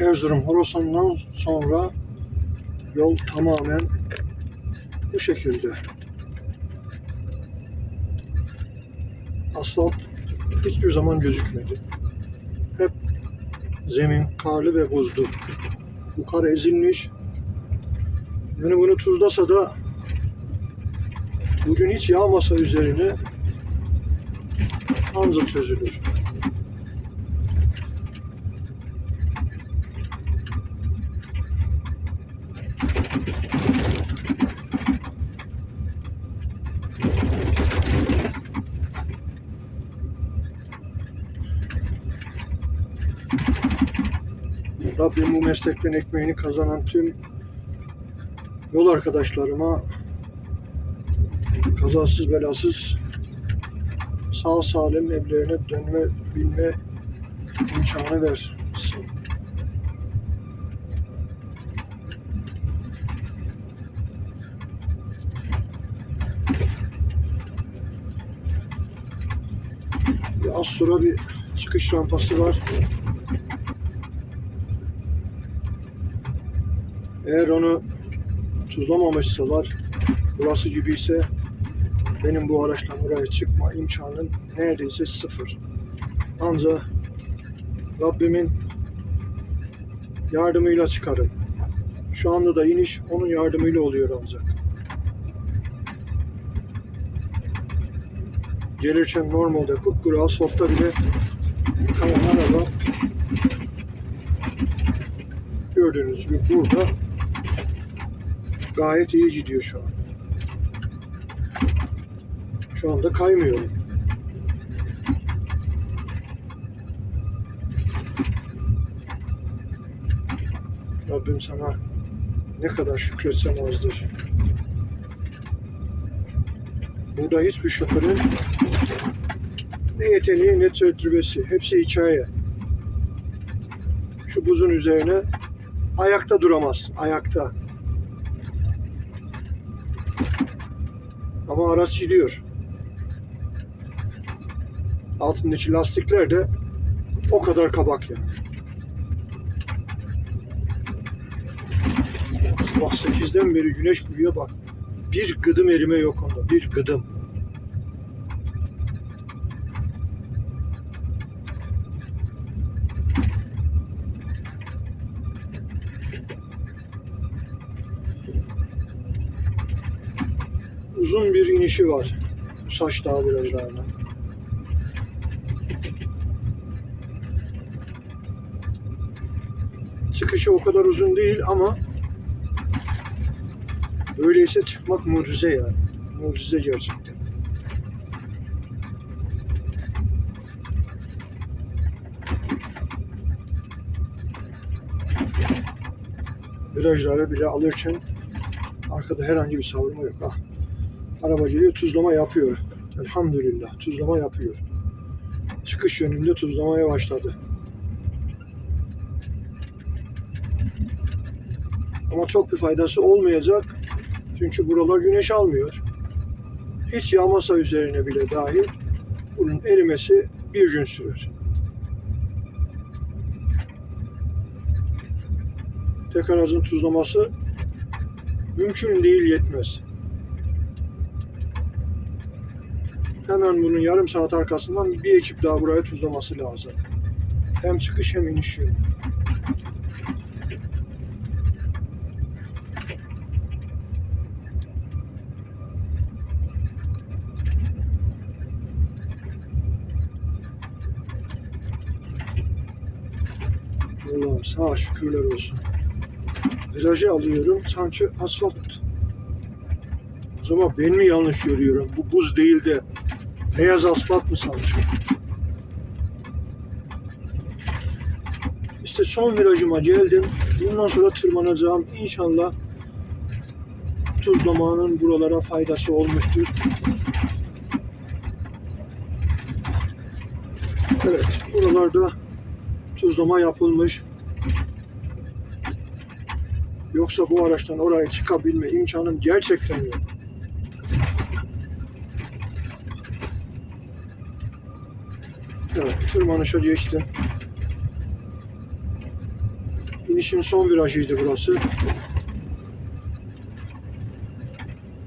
Erzurum Horasan'dan sonra yol tamamen bu şekilde. Asfalt hiçbir zaman gözükmedi. Hep zemin karlı ve buzlu. Bu kar ezilmiş. Yani bunu tuzlasa da bugün hiç yağmasa üzerine anca çözülür. Rabbim bu meslekten ekmeğini kazanan tüm yol arkadaşlarıma kazasız belasız sağ salim evlerine dönme bilme imkanı versin. Bir az sonra bir çıkış rampası var. Eğer onu tuzlamamışsalar, burası gibi ise benim bu araçtan oraya çıkma imkanım neredeyse sıfır. Ancak Rabbimin yardımıyla çıkarım. Şu anda da iniş onun yardımıyla oluyor ancak. Gelirken normalde kupkuru asfaltta bile kayan araba gördüğünüz gibi burada gayet iyi gidiyor şu an. Şu anda kaymıyorum. Rabbim sana ne kadar şükretsem azdır. Burada hiçbir şoförün ne yeteneği ne tecrübesi. Hepsi hikaye. Şu buzun üzerine ayakta duramaz. Ayakta. Ama araç gidiyor. Altındaki lastikler de o kadar kabak yani. Sabah 8'den beri güneş vuruyor bak. Bir gıdım erime yok onda. Bir gıdım. Uzun bir inişi var. Saç Dağı virajlarına. Çıkışı o kadar uzun değil ama öyleyse çıkmak mucize yani. Mucize gerçekten. Virajları bile alırken arkada herhangi bir savrulma yok. Ah, araba geliyor tuzlama yapıyor. Elhamdülillah tuzlama yapıyor. Çıkış yönünde tuzlamaya başladı. Ama çok bir faydası olmayacak. Çünkü buralar güneş almıyor. Hiç yağmasa üzerine bile dahil bunun erimesi bir gün sürer. Tek aracın tuzlaması mümkün değil yetmez. Hemen bunun yarım saat arkasından bir ekip daha buraya tuzlaması lazım. Hem çıkış hem iniş yönü. Allah'ım sağ şükürler olsun. Virajı alıyorum sanki asfalt. O zaman ben mi yanlış görüyorum? Bu buz değil de beyaz asfalt mı sanki? İşte son virajıma geldim. Bundan sonra tırmanacağım. İnşallah tuzlamanın buralara faydası olmuştur. Evet, buralarda tuzlama yapılmış. Yoksa bu araçtan oraya çıkabilme imkanım gerçekten yok. Evet, tırmanışa geçtim. İnişin son virajıydı burası.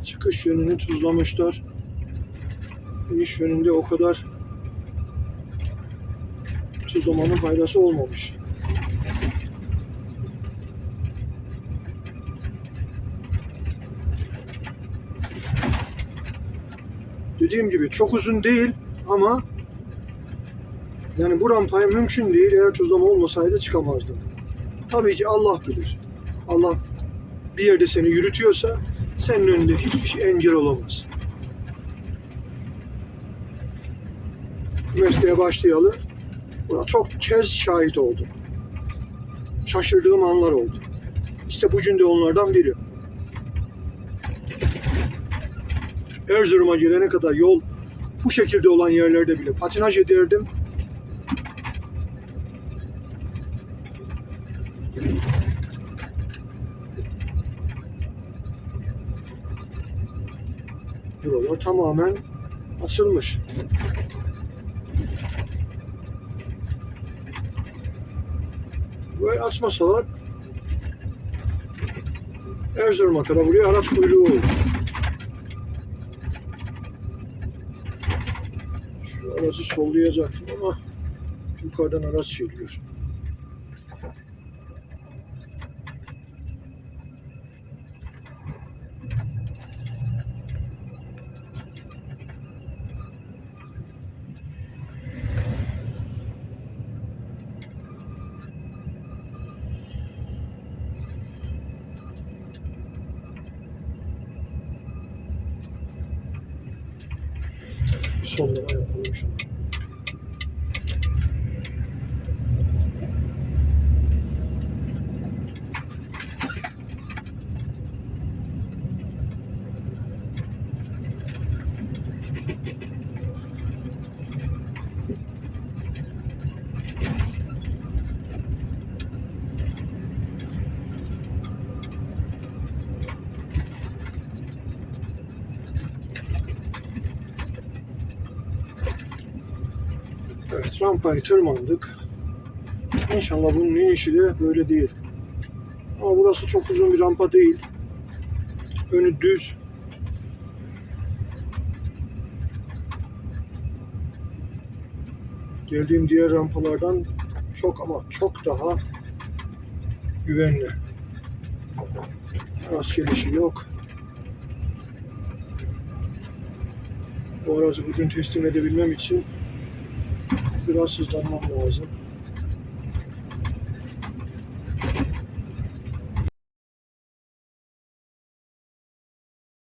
Çıkış yönünü tuzlamışlar. İniş yönünde o kadar tuzlamanın faydası olmamış. Dediğim gibi çok uzun değil ama yani bu rampaya mümkün değil. Eğer tuzlama olmasaydı çıkamazdım. Tabii ki Allah bilir. Allah bir yerde seni yürütüyorsa senin önünde hiçbir şey engel olamaz. Mesleğe başlayalı buna çok kez şahit oldum. Şaşırdığım anlar oldu. İşte bu cümle onlardan biri. Erzurum'a gelene kadar yol bu şekilde olan yerlerde bile patinaj ederdim. Buralar tamamen açılmış. Ve açmasalar Erzurum'a kadar buraya araç kuyruğu olur. Şu aracı sollayacaktım ama yukarıdan araç geliyor. Bir sollama yapalım şunu. Evet tırmandık. İnşallah bunun inişi de böyle değil. Ama burası çok uzun bir rampa değil. Önü düz. Geldiğim diğer rampalardan çok ama çok daha güvenli. Araç gelişi yok. Bu aracı bugün teslim edebilmem için Aspirossis dormamosa